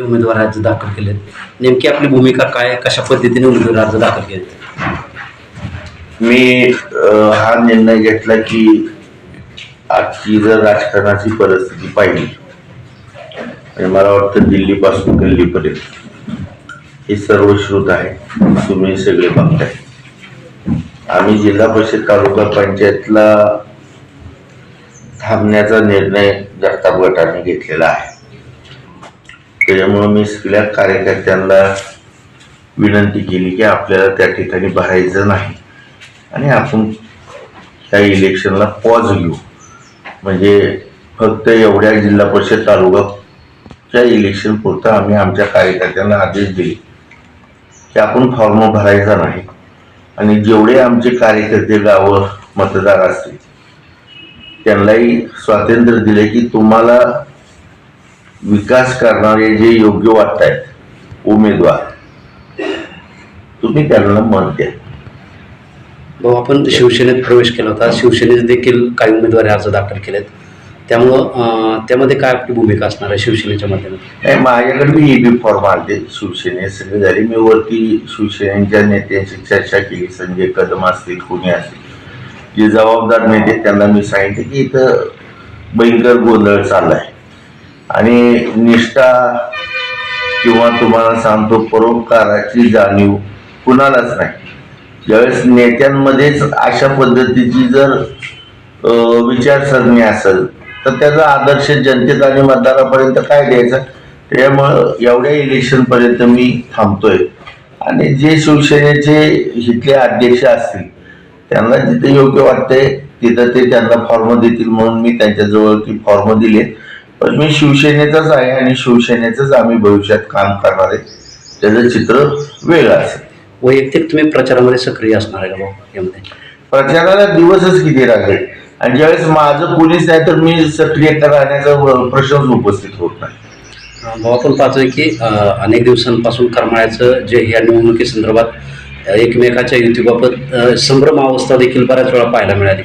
उमेदवार अर्ज दाखल केलेत. नेमकी आपली भूमिका काय कशा पद्धतीने उमेदवार अर्ज दाखल केले मी हा निर्णय घेतला की आजची जर राजकारणाची परिस्थिती पाहिली. आणि मला वाटतं दिल्लीपासून गल्लीपर्यंत हे सर्व श्रुत आहे तुम्ही सगळे बघताय. आम्ही जिल्हा परिषद तालुका पंचायतला थांबण्याचा निर्णय जगताप गटाने घेतलेला आहे. त्याच्यामुळं मी सगळ्या कार्यकर्त्यांना विनंती केली की आपल्याला त्या ठिकाणी भरायचं नाही. आणि आपण त्या इलेक्शनला पॉज घेऊ. म्हणजे फक्त एवढ्या जिल्हा परिषद तालुकाच्या इलेक्शन पुरता आम्ही आमच्या कार्यकर्त्यांना आदेश दिले की आपण फॉर्म भरायचा नाही. आणि जेवढे आमचे कार्यकर्ते गावं मतदार असतील त्यांनाही स्वातंत्र्य दिले की तुम्हाला विकास करणारे जे योग्य वाटत आहेत उमेदवार तुम्ही त्यांना मत द्या. भाऊ आपण शिवसेनेत प्रवेश केला होता शिवसेनेत देखील काही उमेदवारी अर्ज दाखल केलेत. त्यामुळं त्यामध्ये काय आपली भूमिका असणार आहे शिवसेनेच्या माध्यमातून? माझ्याकडे मी बी फॉर्म आले शिवसेने सगळे झाले. मी वरती शिवसेनेच्या नेत्यांशी चर्चा केली. संजय कदम असतील कोणी असतील. जे जबाबदार नेते त्यांना मी सांगितले की इथं भयंकर गोंधळ चाललाय. आणि निष्ठा किंवा तुम्हाला सांगतो परोपकाराची जाणीव कुणालाच नाही. ज्यावेळेस नेत्यांमध्येच अशा पद्धतीची जर विचारसरणी असेल तर त्याचा आदर्श जनतेत आणि मतदारापर्यंत काय द्यायचा? त्यामुळं एवढ्या इलेक्शनपर्यंत मी थांबतोय. आणि जे शिवसेनेचे इथले अध्यक्ष असतील त्यांना जिथे योग्य वाटतंय तिथं ते त्यांना फॉर्म देतील म्हणून मी त्यांच्याजवळ ती फॉर्म दिले पण मी शिवसेनेचाच आहे आणि शिवसेनेचंच आम्ही भविष्यात काम करणार आहे. त्याचं चित्र वेगळं असेल. वैयक्तिक तुम्ही प्रचारामध्ये सक्रिय असणार आहे का भाऊ यामध्ये? प्रचाराला दिवसच किती लागेल? आणि ज्यावेळेस माझं पोलीस नाही तर मी सक्रिय राहण्याचा प्रश्नच उपस्थित होत नाही. भाऊ आपण पाहतोय की अं, अनेक दिवसांपासून करमाळ्याचं जे या निवडणुकीसंदर्भात एकमेकाच्या युतीबाबत अं, संभ्रम अवस्था देखील बऱ्याच वेळा पाहायला मिळाली.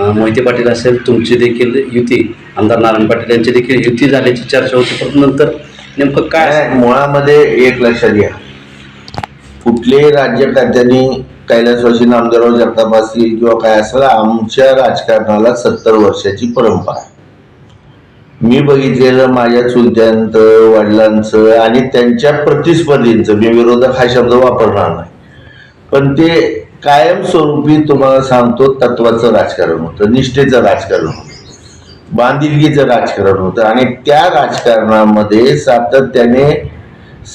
मोहिते पाटील असेल तुमची देखील युती आमदार नारायण पाटील यांची देखील युती झाल्याची चर्चा होती परंतु नंतर नेमकं काय? मुळामध्ये एक लक्षात घ्या. कुठलेही राज्यकर्त्यांनी कैलासवासी नामदेवराव जगताप असतील किंवा काय असेल आमच्या राजकारणाला सत्तर वर्षाची परंपरा आहे. मी बघितलेलं माझ्या चुलत्यांचं वडिलांचं आणि त्यांच्या प्रतिस्पर्धींचं मी विरोधक हा शब्द वापरणार नाही. पण ते कायमस्वरूपी तुम्हाला सांगतो तत्वाचं राजकारण होतं निष्ठेचं राजकारण होतं बांधिलकीचं राजकारण होतं. आणि त्या राजकारणामध्ये सातत्याने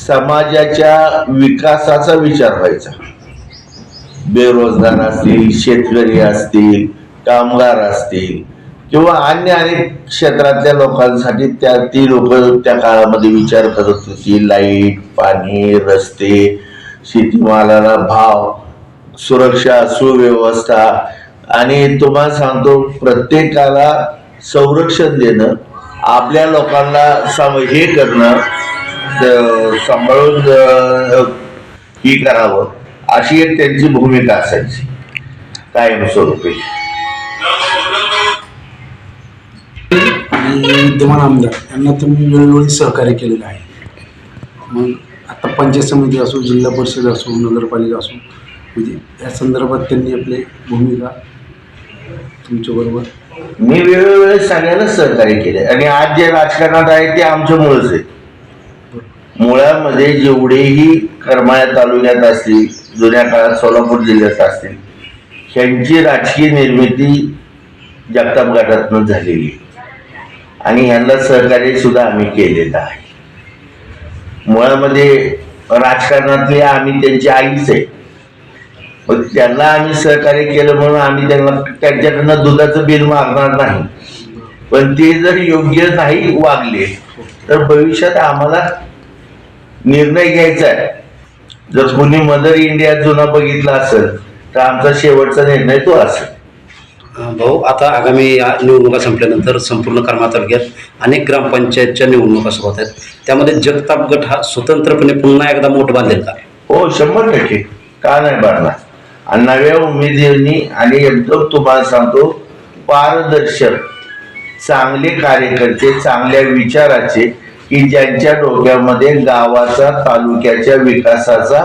समाजाच्या विकासाचा विचार व्हायचा. बेरोजगार असतील शेतकरी असतील कामगार असतील किंवा अन्य अनेक क्षेत्रातल्या लोकांसाठी त्या ती लोक त्या काळामध्ये विचार करत होती लाइट पाणी रस्ते शेतीमालाला भाव. सुरक्षा सुव्यवस्था. आणि तुम्हाला सांगतो प्रत्येकाला संरक्षण देणं आपल्या लोकांना सम हे करणं सांभाळून हे ही करावं अशी एक त्यांची भूमिका असायची. कायमस्वरूपी आणि विद्यमान आमदार यांना तुम्ही वेळोवेळी सहकार्य केलेलं आहे. मग आता पंचायत समिती असो जिल्हा परिषद असो नगरपालिका असो म्हणजे या संदर्भात त्यांनी आपली भूमिका तुमच्याबरोबर मी वेळोवेळी सगळ्यांना सहकार्य केले. आणि आज जे राजकारणात आहे ते आमच्यामुळेच आहे. मुळामध्ये जेवढेही करमाळ्या तालुक्यात असतील जुन्या काळात सोलापूर जिल्ह्यात असतील ह्यांची राजकीय निर्मिती जगताप गटातनं झालेली. आणि ह्यांना सहकार्य सुद्धा आम्ही केलेलं आहे. मुळामध्ये राजकारणातले आम्ही त्यांची आईच आहे. मग त्यांना आम्ही सहकार्य केलं म्हणून आम्ही त्यांना त्यांच्याकडनं दुधाचं बिल मागणार नाही. पण ते जर योग्य नाही वागले तर भविष्यात आम्हाला निर्णय घ्यायचा आहे. जर कोणी मदर इंडिया जुना बघितला असेल तर आमचा शेवटचा निर्णय तो असेल. भाऊ आता आगामी या निवडणुका संपल्यानंतर संपूर्ण करमाळा तालुक्यात अनेक ग्रामपंचायतच्या निवडणुका सुरू होत आहेत. त्यामध्ये जगताप गट हा स्वतंत्रपणे पुन्हा एकदा मोठ बांधेल का हो शंभर टक्के. का नाही बाळणार आणि नव्या उमेदवारांनी आणि एकदम तुम्हाला सांगतो पारदर्शक चांगले कार्यकर्ते चांगल्या विचाराचे की ज्यांच्या डोक्यामध्ये गावाचा तालुक्याच्या विकासाचा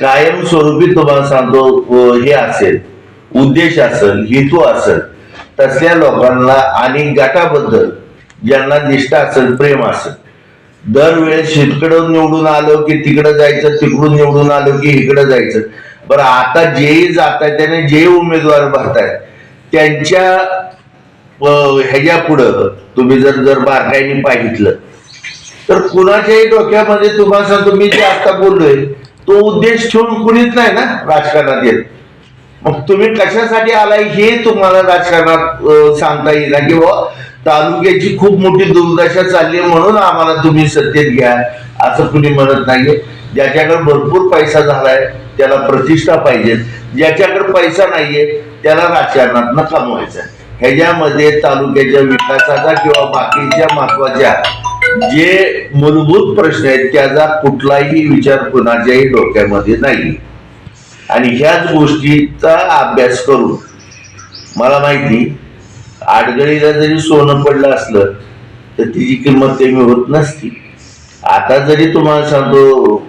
कायमस्वरूपी तुम्हाला सांगतो हे असेल उद्देश असेल हेतू असेल तसल्या लोकांना आणि गटाबद्दल ज्यांना निष्ठा असेल प्रेम असेल. दरवेळेस शेतकडं निवडून आलो की तिकडं जायचं तिकडून निवडून आलो की इकडं जायचं. बरं आता जेही जात आहेत त्याने जे उमेदवार भरतायत त्यांच्या ह्याच्या पुढं तुम्ही जर जर बारकाईने पाहितलं तर कुणाच्याही डोक्यामध्ये तुम्हाला सांगतो मी जे आता बोललोय तो उद्देश ठेवून कुणीच नाही ना राजकारणात येत. मग तुम्ही कशासाठी आलाय हे तुम्हाला राजकारणात सांगता येईल ना? की बुवा तालुक्याची खूप मोठी दुर्दशा चालली म्हणून आम्हाला तुम्ही सत्तेत घ्या असं कुणी म्हणत नाहीये. ज्याच्याकडे भरपूर पैसा झालाय त्याला प्रतिष्ठा पाहिजे. ज्याच्याकडे पैसा नाहीये त्याला राजकारणात कमवायचं आहे. ह्याच्यामध्ये तालुक्याच्या विकासाचा किंवा बाकीच्या महत्त्वाच्या जे मूलभूत प्रश्न आहेत त्याचा कुठलाही विचार कुणाच्याही डोक्यामध्ये नाही. आणि ह्याच गोष्टीचा अभ्यास करून मला माहिती आडगळीला जरी सोनं पडलं असलं तर तिची किंमत कमी होत नसती. आता जरी तुम्हाला सांगतो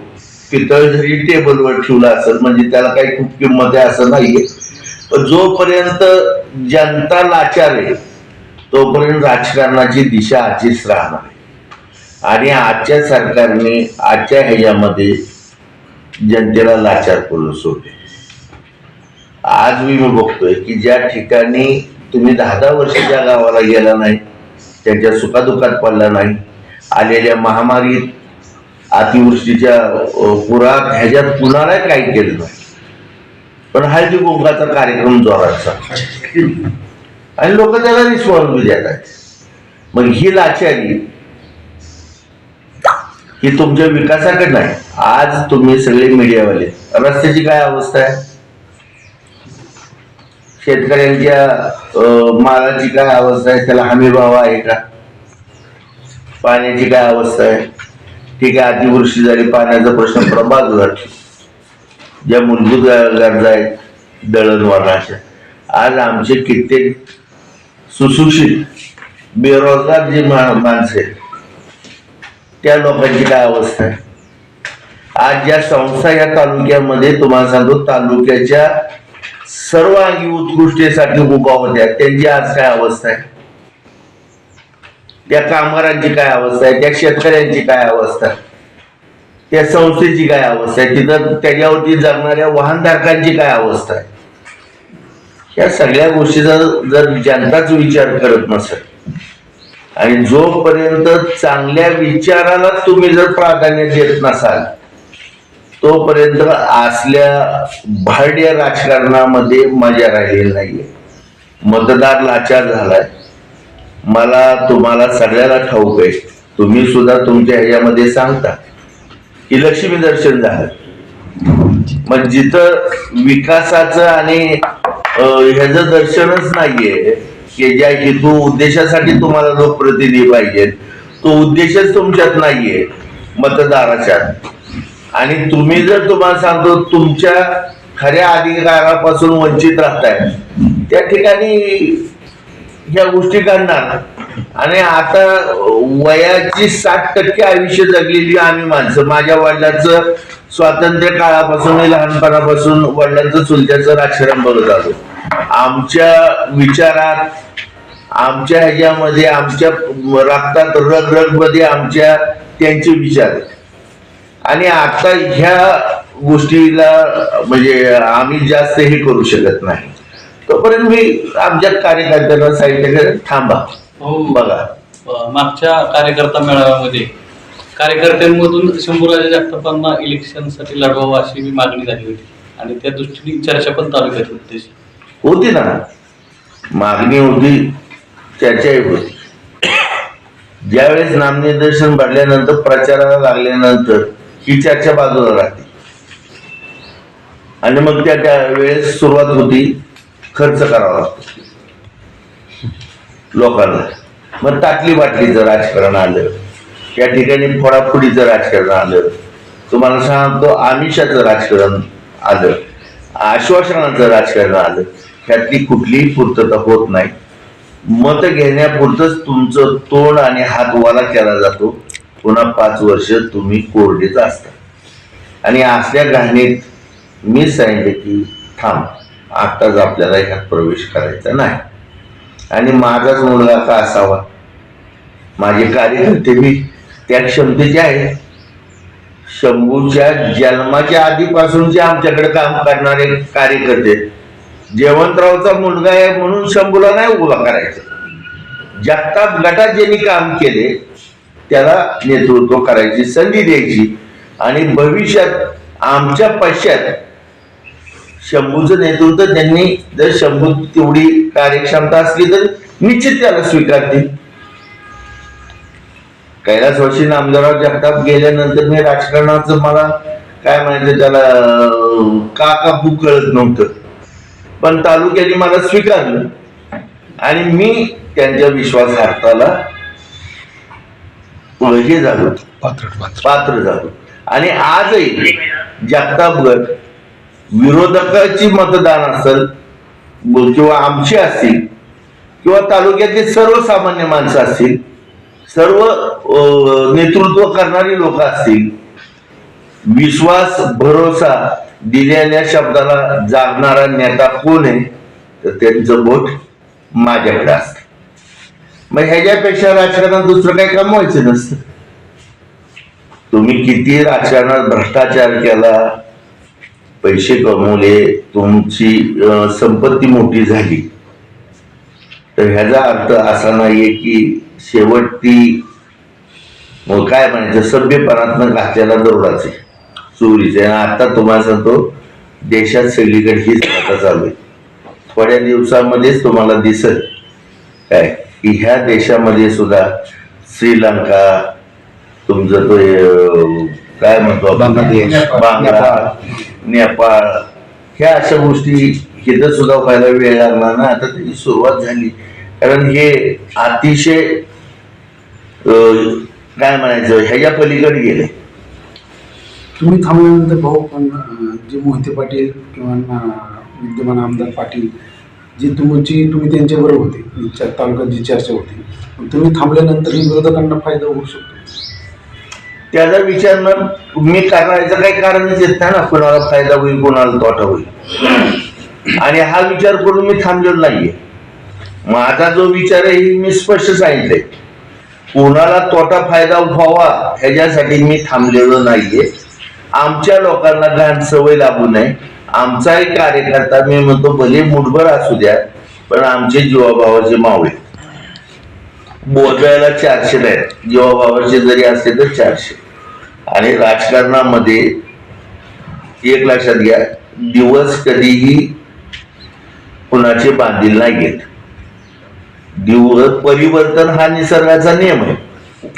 पितळ जरी टेबलवर ठेवला असेल म्हणजे त्याला काही खूप किंमत आहे असं नाहीये. जोपर्यंत जनता लाचार आहे तोपर्यंत राजकारणाची दिशा आजचीच राहणार आहे. आणि आजच्या सरकारने आजच्या ह्याच्यामध्ये जनतेला लाचार करून सोडले. आज मी बघतोय की ज्या ठिकाणी तुम्ही दहा दहा वर्षाच्या गावाला गेला नाही त्यांच्या सुखादुखात पडला नाही आलेल्या महामारीत अतिवृष्टीच्या पुरात ह्याच्यात कुणाला काही केलं नाही. पण हळदी कुंकाचा कार्यक्रम जोराचा. आणि लोक त्याला रिस्पॉन्स देत आहेत. मग ही लाचारी ही तुमच्या विकासाकडे नाही. आज तुम्ही सगळे मीडियावाले. रस्त्याची काय अवस्था आहे? शेतकऱ्यांच्या मालाची काय अवस्था आहे? त्याला हमी भाव आहे का? पाण्याची काय अवस्था आहे? ठीक आहे अतिवृष्टी झाली पाण्याचा प्रश्न थोडा बाजूला ठेवू. ज्या मूलभूत गरजा आहेत दळणवळणाच्या आज आमचे कित्येक सुशिक्षित बेरोजगार जे मा- माणसं आहेत त्या लोकांची काय अवस्था आहे? आज ज्या संस्था या तालुक्यामध्ये तुम्हाला सांगतो तालुक्याच्या सर्वांगी उत्कृष्टेसाठी उभा होत्या त्यांची आज काय अवस्था आहे? त्या कामगारांची काय अवस्था आहे? त्या शेतकऱ्यांची काय अवस्था? आहे त्या संस्थेची काय अवस्था आहे? तिथं त्याच्यावरती जगणाऱ्या वाहनधारकांची काय अवस्था आहे? या सगळ्या गोष्टीचा जर जनताच विचार करत नसेल आणि जोपर्यंत चांगल्या विचाराला तुम्ही जर प्राधान्य देत नसाल तोपर्यंत असल्या भाड्य राजकारणामध्ये मजा राहिलेली नाहीये. मतदार लाचार झालाय. मला तुम्हाला सगळ्याला ठाऊक आहे. तुम्ही सुद्धा तुमच्या ह्याच्यामध्ये सांगता. की लक्ष्मी दर्शन झालं. मग जिथं विकासाचं आणि ह्याच ह्याचं दर्शनच नाहीये की ज्या हेतू उद्देशासाठी तुम्हाला लोकप्रतिनिधी पाहिजे तो उद्देशच तुमच्यात नाहीये मतदाराच्या. आणि तुम्ही जर तुम्हाला सांगतो तुमच्या खऱ्या अधिकारापासून वंचित राहताय त्या ठिकाणी ह्या गोष्टी घडणार आणि आता वयाची साठ टक्के आयुष्य जगलेली आम्ही माणसं. माझ्या वडिलांचं स्वातंत्र्य काळापासून मी लहानपणापासून वडिलांचं चुलत्याचं राजकारण बघत आलो. आमच्या विचारात आमच्या ह्याच्यामध्ये आमच्या रक्तात रग रगमध्ये आमच्या त्यांचे विचार आणि आता ह्या गोष्टीला म्हणजे आम्ही जास्त हे करू शकत नाही. तोपर्यंत मी आमच्या कार्यकर्त्यांना सांगितलं की थांबा. हो. बघा. मागच्या कार्यकर्ता मेळाव्यामध्ये कार्यकर्त्यांमधून शंभूराजे जगतापांना इलेक्शनसाठी लढवावं अशी मी मागणी झाली होती. आणि त्या दृष्टीने चर्चा पण तालुक्यात होती. होती ना. मागणी होती चर्चाही होती. ज्यावेळेस नामनिर्देशन भरल्यानंतर प्रचाराला लागल्यानंतर ही चर्चा बाजूला राहते. आणि मग त्या त्या वेळेस सुरुवात होती खर्च करावा लागतो. लोकांना. मग ताटली बाटलीचं राजकारण आलं. त्या ठिकाणी फोडाफोडीचं राजकारण आलं. तुम्हाला सांगतो आमिषाचं राजकारण आलं. आश्वासनाचं राजकारण आलं. ह्यातली कुठलीही पूर्तता होत नाही. मत घेण्यापुरतच तुमचं तोंड आणि हात वाला केला जातो. पुन्हा पाच वर्ष तुम्ही कोरडेच असता. आणि असल्या घाणीत मी सांगितलं की थांब. आत्ताच आपल्याला ह्यात प्रवेश करायचा नाही. आणि माझाच मुलगा का असावा? माझे कार्यकर्ते मी. त्या क्षमतेचे आहे शंभूच्या जन्माच्या आधीपासूनचे आमच्याकडे काम करणारे कार्यकर्ते. जयवंतरावचा मुलगा आहे म्हणून शंभूला नाही उभा करायचं. जगताप गटात ज्यांनी काम केले त्याला नेतृत्व करायची संधी द्यायची. आणि भविष्यात आमच्या पश्चात शंभूचं नेतृत्व त्यांनी जर शंभू तेवढी कार्यक्षमता असली तर निश्चित त्याला स्वीकारतील. कैलासवासी नामदारराव जगताप गेल्यानंतर मी राजकारणाचं मला काय म्हणायचं त्याला का का भूक कळत नव्हतं. पण तालुक्याने मला स्वीकारलं. आणि मी त्यांच्या विश्वासार्थाला हे झालो. पात्र झालो. आणि आजही जगताप गट विरोधकाची मतदान असेल किंवा आमची असतील किंवा तालुक्यातील सर्वसामान्य माणसं असतील सर्व नेतृत्व करणारी लोक असतील विश्वास भरोसा दिलेल्या शब्दाला जागणारा नेता कोण आहे तर त्यांचं बोट माझ्याकडे असत. मग ह्याच्यापेक्षा राजकारणात दुसरं काही कमवायचं नसतं. तुम्ही किती राजकारणात भ्रष्टाचार केला पैसे कमवले तुमची संपत्ती मोठी झाली. तर ह्याचा अर्थ असा नाहीये की शेवट ती काय म्हणायचं? सभ्यपणातनं घातलेला दरोडाच आहे. चोरीचे आणि आता तुम्हाला सांगतो देशात सगळीकडे हीच आता चालू आहे. थोड्या दिवसामध्येच तुम्हाला दिसत काय? की ह्या देशामध्ये सुद्धा श्रीलंका तुमचं तो काय म्हणतो बांगला. नेपाळ. ह्या अशा गोष्टी हिथं सुद्धा व्हायला वेळ लागला ना? आता त्याची सुरुवात झाली. कारण हे अतिशय काय म्हणायचं? ह्याच्या पलीकडे गेले. तुम्ही थांबल्यानंतर भाऊ पण जे मोहिते पाटील किंवा विद्यमान आमदार पाटील जी तुमची तुम्ही त्यांच्याबरोबर होते. तालुक्यात जी चर्चा होती. तुम्ही थांबल्यानंतर विरोधकांना फायदा होऊ शकतो. त्याचा विचार न मी करायचं काही कारणच येत नाही ना. कोणाला फायदा होईल कोणाला तोटा होईल. आणि हा विचार करून मी थांबलेलो नाहीये. माझा जो विचार आहे हे मी स्पष्ट सांगितलंय. कोणाला तोटा फायदा व्हावा ह्याच्यासाठी मी थांबलेलो नाहीये. आमच्या लोकांना घाण सवय लागू नये. आमचाही कार्यकर्ता मी म्हणतो भले मुठभर असू द्या पण आमचे जीवाभावाचे मावळे. बोलवायला चारशे आहेत जीवाभावाचे जरी असले तर चारशे. आणि राजकारणामध्ये एक लक्षात घ्या दिवस कधीही कुणाचे बांधील नाही घेत दिवस परिवर्तन हा निसर्गाचा नियम आहे.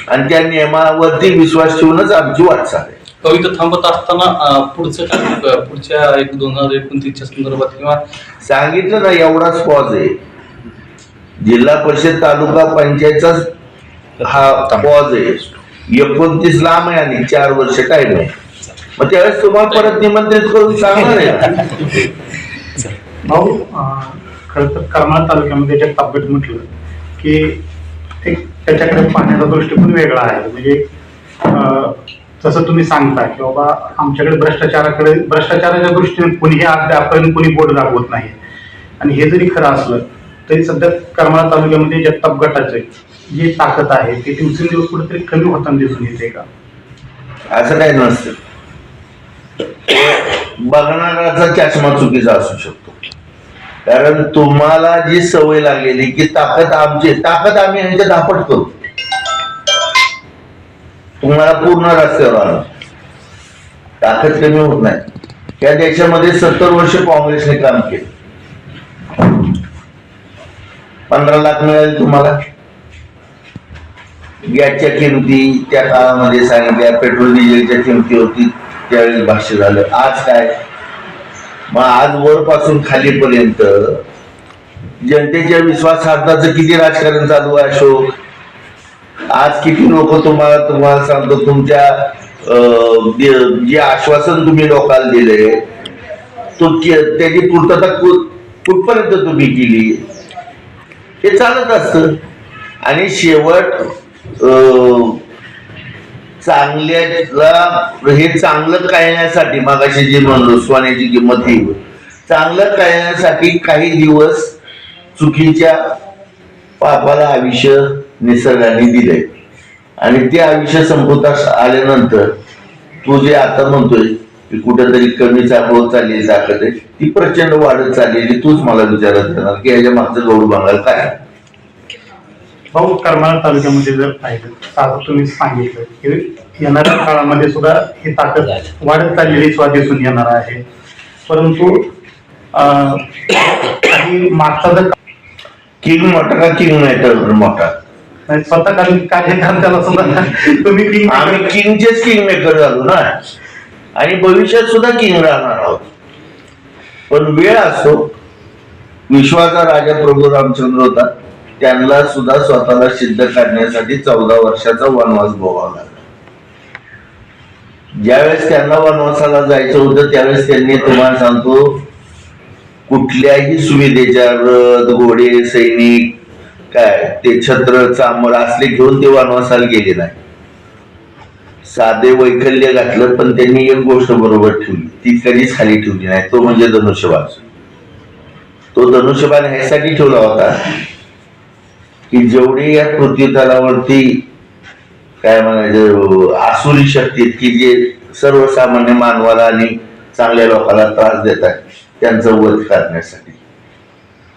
आणि त्या नियमावरती विश्वास ठेवूनच आमची वाटचाल आहे तो इथं थांबत असताना पुढचं काय पुढच्या एक दोन हजार एकोणतीसच्या संदर्भात किंवा सांगितलं ना एवढाच पॉज आहे. जिल्हा परिषद तालुका पंचायतचा हा पॉज आहे. एकोणतीस लांब आहे आणि चार वर्ष टाइम आहे. मग त्यावेळेस तुम्हाला परत निमंत्रित करून सांगणार आहे. भाऊ तर करमाळ तालुक्यामध्ये ज्या ताब्यात म्हटलं की एक त्याच्याकडे पाहण्याचा दृष्टिकोन वेगळा आहे. म्हणजे अं, जसं तुम्ही सांगता की बाबा आमच्याकडे भ्रष्टाचाराकडे भ्रष्टाचाराच्या दृष्टीने कुणीही अद्यापर्यंत कुणी बोट दाखवत नाही. आणि हे जरी खरं असलं तरी सध्या करमाळा तालुक्यामध्ये जगताप गटाचे जी ताकद आहे ते दिवसेंदिवस कुठेतरी कमी होताना दिसून येते का? असं काही नसतं. बघणाराचा चष्मा चुकीचा असू शकतो. कारण तुम्हाला जी सवय लागलेली की ताकद आमची ताकद आम्ही यांच्या धापट करू. तुम्हाला पूर्ण रस्त्यावर आणू ताकद कमी होत नाही. त्या देशामध्ये सत्तर वर्ष काँग्रेसने काम केलं. पंधरा लाख मिळाले तुम्हाला. गॅसच्या किमती त्या काळामध्ये सांगितल्या पेट्रोल डिझेलच्या किमती होती त्यावेळेस भाष्य झालं. आज काय? मग आज वरपासून खालीपर्यंत जनतेच्या विश्वासार्थाचं किती राजकारण चालू आहे अशोक? आज किती लोक तुम्हाला तुम्हाला सांगतो तुमच्या अं, जे- आश्वासन तुम्ही लोकांना दिले तो त्याची पूर्तता कुठपर्यंत तुम्ही केली? हे चालत असतं. आणि शेवट चांगल्याला हे चांगलं कळण्यासाठी मागाशी जे म्हणलो सोन्याची किंमत ही. चांगलं कळण्यासाठी काही दिवस चुकीच्या पापाला आयुष्य निसर्गाने दिले आणि ते आयुष्य संपुष्टात आल्यानंतर तू जे आता म्हणतोय की कुठेतरी कमी होत ताकद आहे ती प्रचंड वाढत चाललेली तूच मला विचारत राहणार की याच्या मागचं गौड बंगाल काय? भाऊ करमाळा तालुक्यामध्ये जर पाहिलं तुम्ही सांगितलं की येणाऱ्या काळामध्ये सुद्धा ही ताकद वाढत चाललेली स्वा दिसून येणार आहे. परंतु काही मागचा जर किंग मोठा का किंग मॅटर मोठा? स्वतः काही कार्यकर्त्याला सुद्धा तुम्ही किंग आम्ही किंगचेच किंग मेकर झालो ना. आणि भविष्यात सुद्धा किंग राहणार आहोत. पण वेळ असतो विश्वाचा राजा प्रभू रामचंद्र होता त्यांना सुद्धा स्वतःला सिद्ध करण्यासाठी चौदा वर्षाचा वनवास भोगावा लागला. ज्यावेळेस त्यांना वनवासाला जायचं होतं त्यावेळेस त्यांनी तुम्हाला सांगतो कुठल्याही सुविधेच्या रथ घोडे सैनिक काय ते छत्र चांबर असले घेऊन ते वनवासाला गेले नाही साधे वैकल्य घातलं पण त्यांनी एक गोष्ट बरोबर ठेवली. ती कधीच खाली ठेवली नाही. तो म्हणजे धनुष्यबाण. तो धनुष्यबाण ह्यासाठी ठेवला होता की जेवढी या पृथ्वी तलावरती काय म्हणायचं आसुरी शक्ती की जे सर्वसामान्य मानवाला आणि चांगल्या लोकांना त्रास देतात त्यांचं वध करण्यासाठी.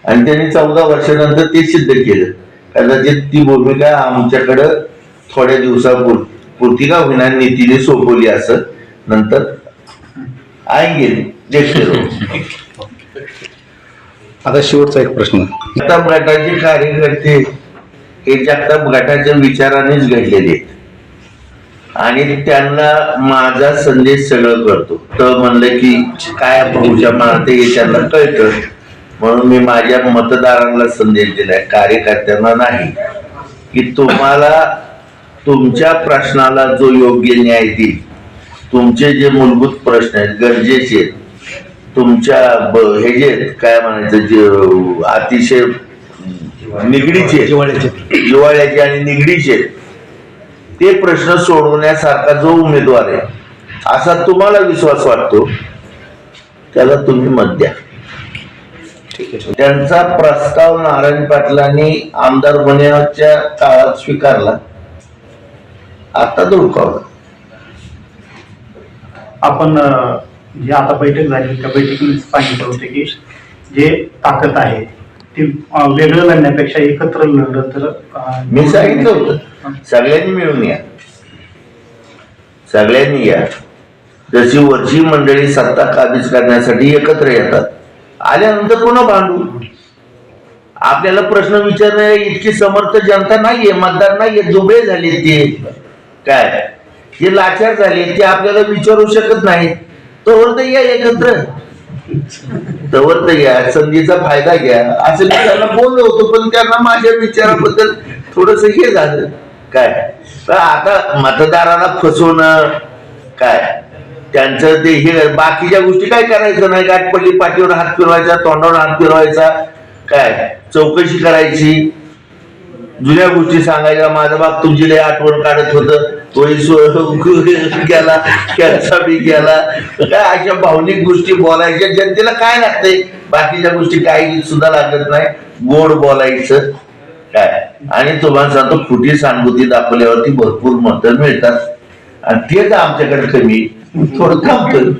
आणि त्यांनी चौदा वर्षानंतर ते सिद्ध केलं. कदाचित ती भूमिका आमच्याकडं थोड्या दिवसापूर्वी दिवसापुरती का होईना नीतीने सोपवली असं नंतर आई गेली. आता शेवटचा एक प्रश्न. जगताप गटाचे कार्यकर्ते हे जगताप गटाच्या विचारानेच घडलेले आहेत. आणि त्यांना माझा संदेश सगळं करतो. तर म्हणलं की काय भाऊच्या मानते हे त्यांना कळतं. म्हणून मी माझ्या मतदारांना संदेश दिलाय कार्यकर्त्यांना नाही की तुम्हाला तुमच्या प्रश्नाला जो योग्य न्याय देईल तुमचे जे मूलभूत प्रश्न आहेत गरजेचे आहेत तुमच्या हे जे आहेत, काय म्हणायचं जे अतिशय निगडीचे जिवाळ्याचे जिवाळ्याचे आणि निगडीचे ते प्रश्न सोडवण्यासारखा जो उमेदवार आहे असा तुम्हाला विश्वास वाटतो? त्याला तुम्ही मत द्या. त्यांचा प्रस्ताव नारायण पाटलांनी आमदार होण्याच्या काळात स्वीकारला. आता धुडकावला आपण अं, जे आता बैठक झाली त्या बैठकीमध्ये सांगितलं होतं की जे ताकद आहे ती वेगळं लढण्यापेक्षा एकत्र लढलं तर मी सांगितलं होतं. सगळ्यांनी मिळून या. सगळ्यांनी या. जशी वरची मंडळी सत्ता काबीज करण्यासाठी एकत्र येतात आल्यानंतर पुन्हा भांडू. आपल्याला प्रश्न विचारणारे इतकी समर्थ जनता नाहीये मतदार नाहीये दुबळे झाले ते. काय? जे लाचार झाले ते आपल्याला विचारू शकत नाही. तोवर तर या एकत्र. तवर तर या संधीचा फायदा घ्या. असं मी त्यांना बोललो होतो पण त्यांना माझ्या विचाराबद्दल थोडस हे झालं. काय? तर आता मतदाराला फसवणं काय? त्यांचं ते हे बाकीच्या गोष्टी काय करायचं नाही? गाठपल्ली पाठीवर हात फिरवायचा तोंडावर हात फिरवायचा. काय? चौकशी करायची. जुन्या गोष्टी सांगायच्या. माझा बाप तुमची लय आठवण काढत होतं. तोही गेला त्यांचा बी गेला. काय अशा भावनिक गोष्टी बोलायच्या? जनतेला काय लागतंय? बाकीच्या गोष्टी काही सुद्धा लागत नाही. गोड बोलायचं. काय? आणि तुम्हाला सांगतो खोटी सहानुभूती दाखवल्यावरती भरपूर मत मिळतात. आणि तेच आमच्याकडे कमी. थोडं थांबतं